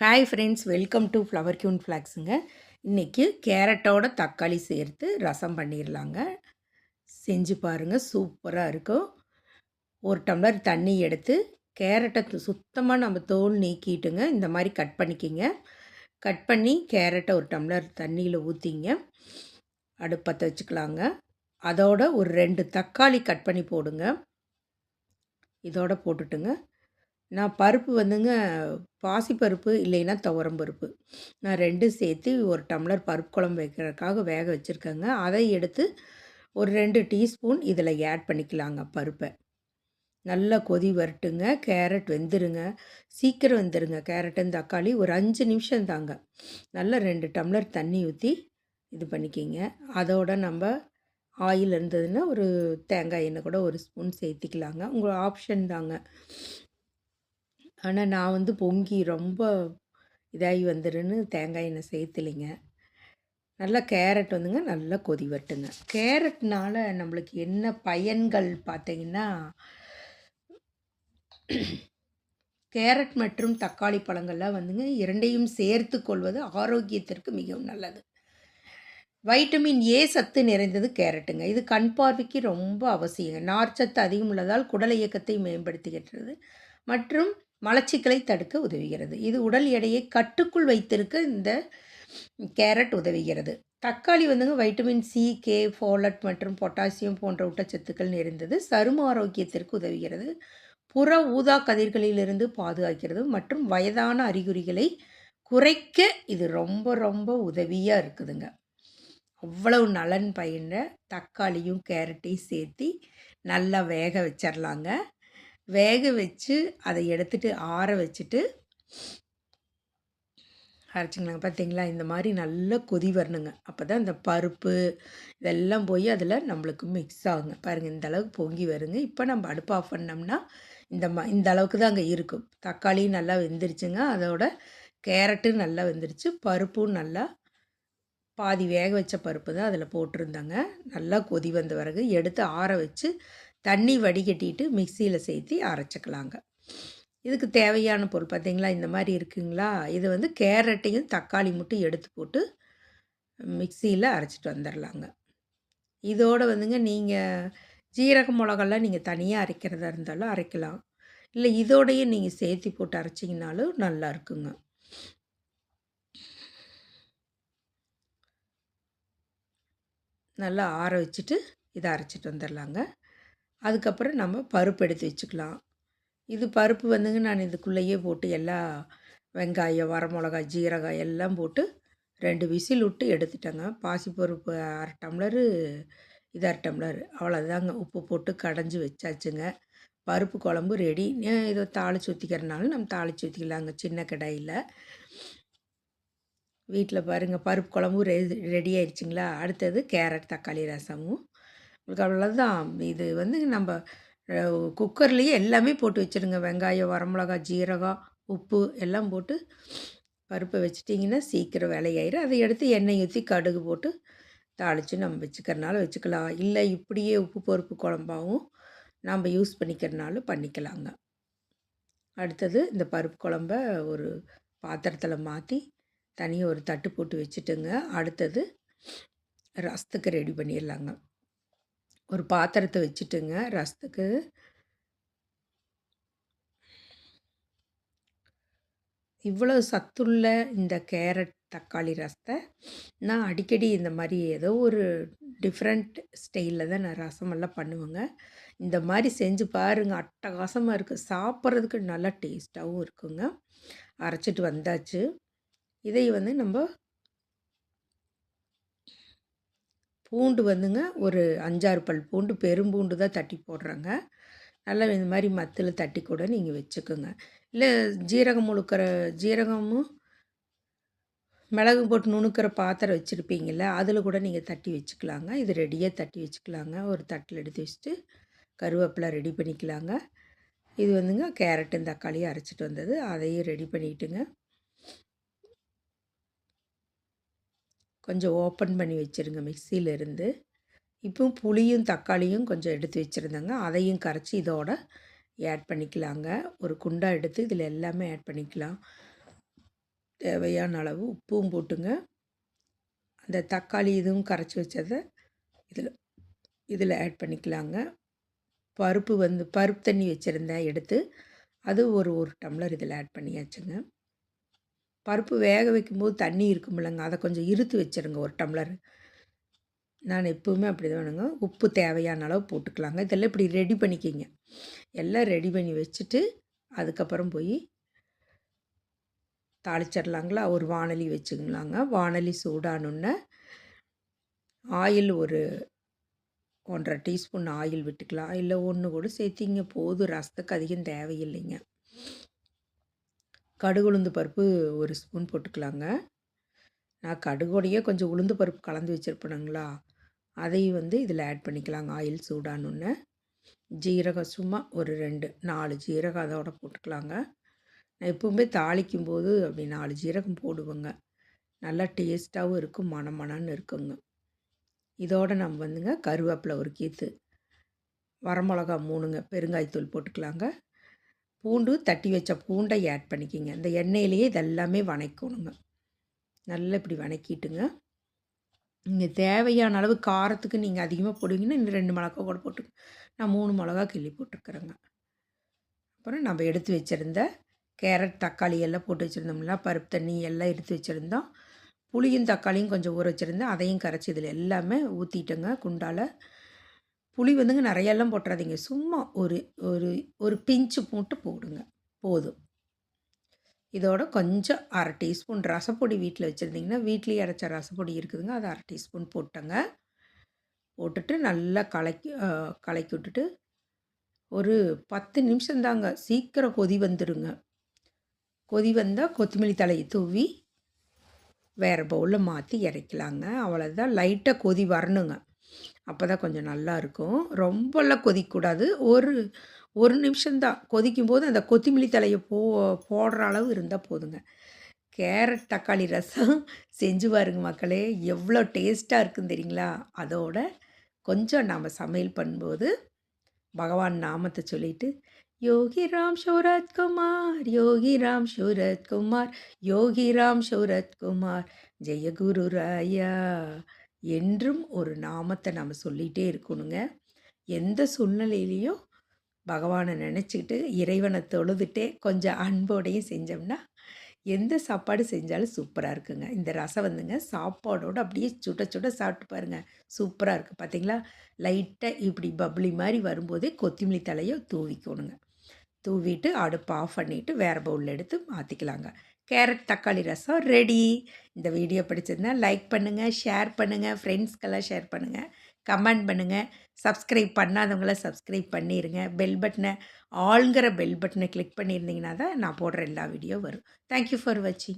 Hi friends welcome to flower queen ஃப்ளாக்ஸுங்க இன்றைக்கி கேரட்டோட தக்காளி சேர்த்து ரசம் பண்ணிடலாங்க செஞ்சு பாருங்கள் சூப்பராக இருக்கும் ஒரு டம்ளர் தண்ணி எடுத்து கேரட்டை சுத்தமாக நம்ம தோல் நீக்கிட்டுங்க இந்த மாதிரி கட் பண்ணிக்கிங்க. கட் பண்ணி கேரட்டை ஒரு டம்ளர் தண்ணியில் ஊற்றிங்க அடுப்பத்தை வச்சுக்கலாங்க. அதோட ஒரு ரெண்டு தக்காளி கட் பண்ணி போடுங்க. இதோட போட்டுட்டுங்க. நான் பருப்பு வந்துங்க பாசிப்பருப்பு இல்லைன்னா துவரம் பருப்பு நான் ரெண்டும் சேர்த்து ஒரு டம்ளர் பருப்பு குழம்பு வைக்கிறதுக்காக வேக வச்சுருக்கேங்க. அதை எடுத்து ஒரு ரெண்டு டீஸ்பூன் இதில் ஆட் பண்ணிக்கலாங்க பருப்பை. நல்லா கொதி வரட்டுங்க. கேரட் வெந்துருங்க. சீக்கிரம் வெந்துருங்க. கேரட்டும் தக்காளி ஒரு அஞ்சு நிமிஷம் தாங்க. நல்லா ரெண்டு டம்ளர் தண்ணி ஊற்றி இது பண்ணிக்கிங்க. அதோட நம்ம ஆயில் இருந்ததுன்னா ஒரு தேங்காய் எண்ணெய் கூட ஒரு ஸ்பூன் சேர்த்திக்கலாங்க. உங்கள் ஆப்ஷன் தாங்க. ஆனால் நான் வந்து பொங்கி ரொம்ப இதாகி வந்துருன்னு தேங்காய் எண்ணெய் சேர்த்துலிங்க. நல்லா கேரட் வந்துங்க நல்லா கொதி வரட்டுங்க. கேரட்னால நம்மளுக்கு என்ன பயன்கள் பார்த்தீங்கன்னா கேரட் மற்றும் தக்காளி பழங்கள்லாம் வந்துங்க இரண்டையும் சேர்த்து கொள்வது ஆரோக்கியத்திற்கு மிகவும் நல்லது. வைட்டமின் ஏ சத்து நிறைந்தது கேரட்டுங்க. இது கண் பார்வைக்கு ரொம்ப அவசியங்க. நார்ச்சத்து அதிகம் உள்ளதால் குடல் இயக்கத்தை மேம்படுத்துகின்றது. மற்றும் மலச்சிக்கலை தடுக்க உதவுகிறது. இது உடல் எடையை கட்டுக்குள் வைத்திருக்க இந்த கேரட் உதவுகிறது. தக்காளி வந்துங்க வைட்டமின் சி கே ஃபோலட் மற்றும் பொட்டாசியம் போன்ற ஊட்டச்சத்துக்கள் நிறைந்தது. சரும ஆரோக்கியத்திற்கு உதவுகிறது. புற ஊதா கதிர்களிலிருந்து பாதுகாக்கிறது மற்றும் வயதான அறிகுறிகளை குறைக்க இது ரொம்ப ரொம்ப உதவியாக இருக்குதுங்க. அவ்வளவு நலன் பயின்ற தக்காளியும் கேரட்டையும் சேர்த்து நல்லா வேக வச்சிடலாங்க வேக வச்சு அதை எடுத்துகிட்டு ஆற வச்சுட்டு அரைச்சிங்களாங்க பார்த்தீங்களா? இந்த மாதிரி நல்லா கொதி வரணுங்க. அப்போ தான் இந்த பருப்பு இதெல்லாம் போய் அதில் நம்மளுக்கு மிக்ஸ் ஆகுங்க. பாருங்கள் இந்த அளவுக்கு பொங்கி வருங்க. இப்போ நம்ம அடுப்பு ஆஃப் பண்ணோம்னா இந்த ம இந்த அளவுக்கு தான் அங்கே இருக்கும். தக்காளியும் நல்லா வெந்துருச்சுங்க. அதோட கேரட்டும் நல்லா வெந்துருச்சு. பருப்பும் நல்லா பாதி வேக வச்ச பருப்பு தான் அதில் போட்டிருந்தாங்க. நல்லா கொதி வந்த பிறகு எடுத்து ஆற வச்சு தண்ணி வடிகட்டிட்டு மிக்சியில் சேர்த்து அரைச்சிக்கலாங்க. இதுக்கு தேவையான பொருள் பார்த்திங்களா இந்த மாதிரி இருக்குங்களா? இது வந்து கேரட்டையும் தக்காளி மட்டும் எடுத்து போட்டு மிக்சியில் அரைச்சிட்டு வந்துடலாங்க இதோடு வந்துங்க நீங்கள் ஜீரக மிளகெல்லாம் நீங்கள் தனியாக அரைக்கிறதா இருந்தாலும் அரைக்கலாம். இல்லை இதோடையே நீங்கள் சேர்த்தி போட்டு அரைச்சிங்கனாலும் நல்லா இருக்குங்க. நல்லா ஆற வச்சுட்டு இதை அரைச்சிட்டு வந்துடலாங்க அதுக்கப்புறம் நம்ம பருப்பு எடுத்து வச்சுக்கலாம். இது பருப்பு வந்துங்க நான் இதுக்குள்ளேயே போட்டு எல்லா வெங்காயம் வரமிளகா ஜீரகம் எல்லாம் போட்டு ரெண்டு விசில் விட்டு எடுத்துட்டேங்க. பாசிப்பருப்பு அரை டம்ளரு இது அரை டம்ளர் அவ்வளோதாங்க உப்பு போட்டு கடைஞ்சி வச்சாச்சுங்க. பருப்பு குழம்பு ரெடி. இதை தாளித்து ஊற்றிக்கிறனாலும் நம்ம தாளித்து ஊற்றிக்கலாங்க சின்ன கடாயில். வீட்டில் பாருங்கள் பருப்பு குழம்பு ரெ ரெடி ஆயிடுச்சுங்களா? அடுத்தது கேரட் தக்காளி ரசமும். உங்களுக்கு அவ்வளோதான் இது வந்து நம்ம குக்கர்லேயே எல்லாமே போட்டு வச்சுருங்க. வெங்காயம் வரமிளகா ஜீரகம் உப்பு எல்லாம் போட்டு பருப்பை வச்சிட்டிங்கன்னா சீக்கிரம் விலையாயிரும். அதை எடுத்து எண்ணெய் ஊற்றி கடுகு போட்டு தாளித்து நம்ம வச்சுக்கிறனால வச்சுக்கலாம். இல்லை இப்படியே உப்பு பருப்பு குழம்பாகவும் நம்ம யூஸ் பண்ணிக்கிறனாலும் பண்ணிக்கலாங்க. அடுத்தது இந்த பருப்பு குழம்ப ஒரு பாத்திரத்தில் மாற்றி தனியாக ஒரு தட்டு போட்டு வச்சுட்டுங்க. அடுத்தது ரசத்துக்கு ரெடி பண்ணிடலாங்க. ஒரு பாத்திரத்தை வச்சுட்டுங்க ரசத்துக்கு. இவ்வளோ சத்துள்ள இந்த கேரட் தக்காளி ரசத்தை நான் அடிக்கடி இந்த மாதிரி ஏதோ ஒரு டிஃப்ரெண்ட் ஸ்டைலில் தான் நான் ரசமெல்லாம் பண்ணுவேங்க. இந்த மாதிரி செஞ்சு பாருங்கள் அட்டகாசமாக இருக்குது சாப்பிட்றதுக்கு நல்லா டேஸ்ட்டாகவும் இருக்குங்க. அரைச்சிட்டு வந்தாச்சு. இதை வந்து நம்ம பூண்டு வந்துங்க ஒரு அஞ்சாறு பல் பூண்டு பெரும்பூண்டு தான் தட்டி போடுறேங்க. நல்லா இந்த மாதிரி மத்தில் தட்டி கூட நீங்கள் வச்சுக்கோங்க. இல்லை ஜீரகம் முழுக்கிற ஜீரகமும் மிளகு போட்டு நுணுக்கிற பாத்திரம் வச்சுருப்பீங்கள அதில் கூட நீங்கள் தட்டி வச்சுக்கலாங்க. இது ரெடியாக தட்டி வச்சுக்கலாங்க. ஒரு தட்டில் எடுத்து வச்சுட்டு கருவேப்பிலை ரெடி பண்ணிக்கலாங்க. இது வந்துங்க கேரட்டும் தக்காளியும் அரைச்சிட்டு வந்தது. அதையும் ரெடி பண்ணிக்கிட்டுங்க கொஞ்சம் ஓப்பன் பண்ணி வச்சுருங்க மிக்சியிலேருந்து இப்போ புளியும் தக்காளியும் கொஞ்சம் எடுத்து வச்சுருந்தேங்க. அதையும் கரைச்சி இதோட ஆட் பண்ணிக்கலாங்க. ஒரு குண்டா எடுத்து இதில் எல்லாமே ஆட் பண்ணிக்கலாம். தேவையான அளவு உப்பும் போட்டுங்க. அந்த தக்காளி இதுவும் கரைச்சி வச்சதை இதில் இதில் ஆட் பண்ணிக்கலாங்க. பருப்பு வந்து பருப்பு தண்ணி வச்சுருந்தேன் எடுத்து. அது ஒரு ஒரு டம்ளர் இதில் ஆட் பண்ணியாச்சுங்க. பருப்பு வேக வைக்கும்போது தண்ணி இருக்குமில்லங்க. அதை கொஞ்சம் இருத்து வச்சுருங்க ஒரு டம்ளர். நான் எப்போவுமே அப்படி தான் வேணுங்க. உப்பு தேவையான அளவு போட்டுக்கலாங்க. இதெல்லாம் இப்படி ரெடி பண்ணிக்கிங்க. எல்லாம் ரெடி பண்ணி வச்சுட்டு அதுக்கப்புறம் போய் தாளிச்சிடலாங்களா ஒரு வானலி வச்சுக்கலாங்க. வானலி சூடானுன்னு ஆயில் ஒரு ஒன்றரை டீஸ்பூன் ஆயில் விட்டுக்கலாம். இல்லை ஒன்று கூட சேர்த்திங்க போதும். ரசத்துக்கு அதிகம் தேவையில்லைங்க. கடுகு உளுந்து பருப்பு ஒரு ஸ்பூன் போட்டுக்கலாங்க. நான் கடுகோடையே கொஞ்சம் உளுந்து பருப்பு கலந்து வச்சுருப்பேனுங்களா அதையும் வந்து இதில் ஆட் பண்ணிக்கலாங்க ஆயில் சூடானுன்னு. ஜீரகம் சும்மா ஒரு ரெண்டு நாலு ஜீரகம் அதோட போட்டுக்கலாங்க. நான் எப்பவுமே தாளிக்கும் போது அப்படி நாலு ஜீரகம் போடுவேங்க. நல்லா டேஸ்ட்டாகவும் இருக்கும் மணமணன்னு இருக்குங்க. இதோடு நம்ம வந்துங்க கருவேப்பிலை ஒரு கீத்து வரமிளகா மூணுங்க பெருங்காயத்தூள் போட்டுக்கலாங்க. பூண்டு தட்டி வச்ச பூண்டை ஆட் பண்ணிக்கிங்க. இந்த எண்ணெயிலேயே இதெல்லாமே வணக்கணுங்க. நல்லா இப்படி வணக்கிட்டுங்க. நீங்கள் தேவையான அளவு காரத்துக்கு நீங்கள் அதிகமாக போடுவீங்கன்னா இன்னும் ரெண்டு மிளகா கூட போட்டு நான் மூணு மிளகா கிள்ளி போட்டுருக்குறேங்க அப்புறம் நம்ம எடுத்து வச்சுருந்த கேரட் தக்காளி எல்லாம் போட்டு வச்சுருந்தோம்ல பருப்பு தண்ணி எல்லாம் எடுத்து வச்சுருந்தோம் புளியும் தக்காளியும் கொஞ்சம் ஊற வச்சுருந்தேன் அதையும் கரைச்சி இதில் எல்லாமே ஊற்றிட்டேங்க குண்டால் புளி வந்துங்க நிறையெல்லாம் போட்டுறாதீங்க. சும்மா ஒரு ஒரு ஒரு பிஞ்சு போட்டு போடுங்க. போதும். இதோட கொஞ்சம் அரை டீஸ்பூன் ரசப்பொடி வீட்டில் வச்சுருந்தீங்கன்னா வீட்லேயே அரைச்ச ரசப்பொடி இருக்குதுங்க. அதை அரை டீஸ்பூன் போட்டுங்க. போட்டுட்டு நல்லா கலக்கி கலக்கி விட்டுட்டு ஒரு பத்து நிமிஷம் தாங்க. சீக்கிரம் கொதி வந்துடுங்க கொதி வந்தால் கொத்தமல்லி தலையை தூவி வேறு பவுலில் மாற்றி இறக்கலாங்க. அவ்வளோதான் லைட்டாக கொதி வரணுங்க. அப்போ தான் கொஞ்சம் நல்லா இருக்கும். ரொம்பலாம் கொதிக்கக்கூடாது. ஒரு ஒரு நிமிஷம்தான் கொதிக்கும் போது அந்த கொத்தமல்லி தலையை போ போடுற அளவு இருந்தால் போதுங்க. கேரட் தக்காளி ரசம் செஞ்சு பாருங்க மக்களே. எவ்வளோ டேஸ்ட்டாக இருக்குன்னு தெரியுங்களா? அதோட கொஞ்சம் நாம் சமையல் பண்ணும்போது பகவான் நாமத்தை சொல்லிட்டு யோகி ராம் சௌரத்குமார் யோகி ராம் சௌரத்குமார் யோகி ராம் சௌரத்குமார் ஜெயகுரு ராயா. என்றும் ஒரு நாமத்தை நம்ம சொல்லிகிட்டே இருக்கணுங்க. எந்த சூழ்நிலையிலையும் பகவானை நினச்சிக்கிட்டு இறைவனை தொழுதுட்டே கொஞ்சம் அன்போடையும் செஞ்சோம்னா எந்த சாப்பாடு செஞ்சாலும் சூப்பராக இருக்குங்க. இந்த ரசம் வந்துங்க சாப்பாடோடு அப்படியே சுட சுட சாப்பிட்டு பாருங்கள் சூப்பராக இருக்குது பார்த்தீங்களா லைட்டாக இப்படி பப்ளி மாதிரி வரும்போதே கொத்தமல்லி தலையோ தூவிக்கணுங்க. தூவிட்டு அடுப்பு ஆஃப் பண்ணிவிட்டு வேறு பவுலில் எடுத்து மாற்றிக்கலாங்க கேரட் தக்காளி ரசம் ரெடி இந்த வீடியோ பிடிச்சிருந்தா லைக் பண்ணுங்கள் ஷேர் பண்ணுங்கள் ஃப்ரெண்ட்ஸ்க்கெல்லாம் ஷேர் பண்ணுங்கள் கமெண்ட் பண்ணுங்கள் சப்ஸ்கிரைப் பண்ணாதவங்கள சப்ஸ்கிரைப் பண்ணிடுங்க பெல் பட்டனை ஆளுங்கிற பெல் பட்டனை கிளிக் பண்ணியிருந்தீங்கன்னா தான் நான் போடுற எல்லா வீடியோ வரும். தேங்க்யூ ஃபார் வாட்சிங்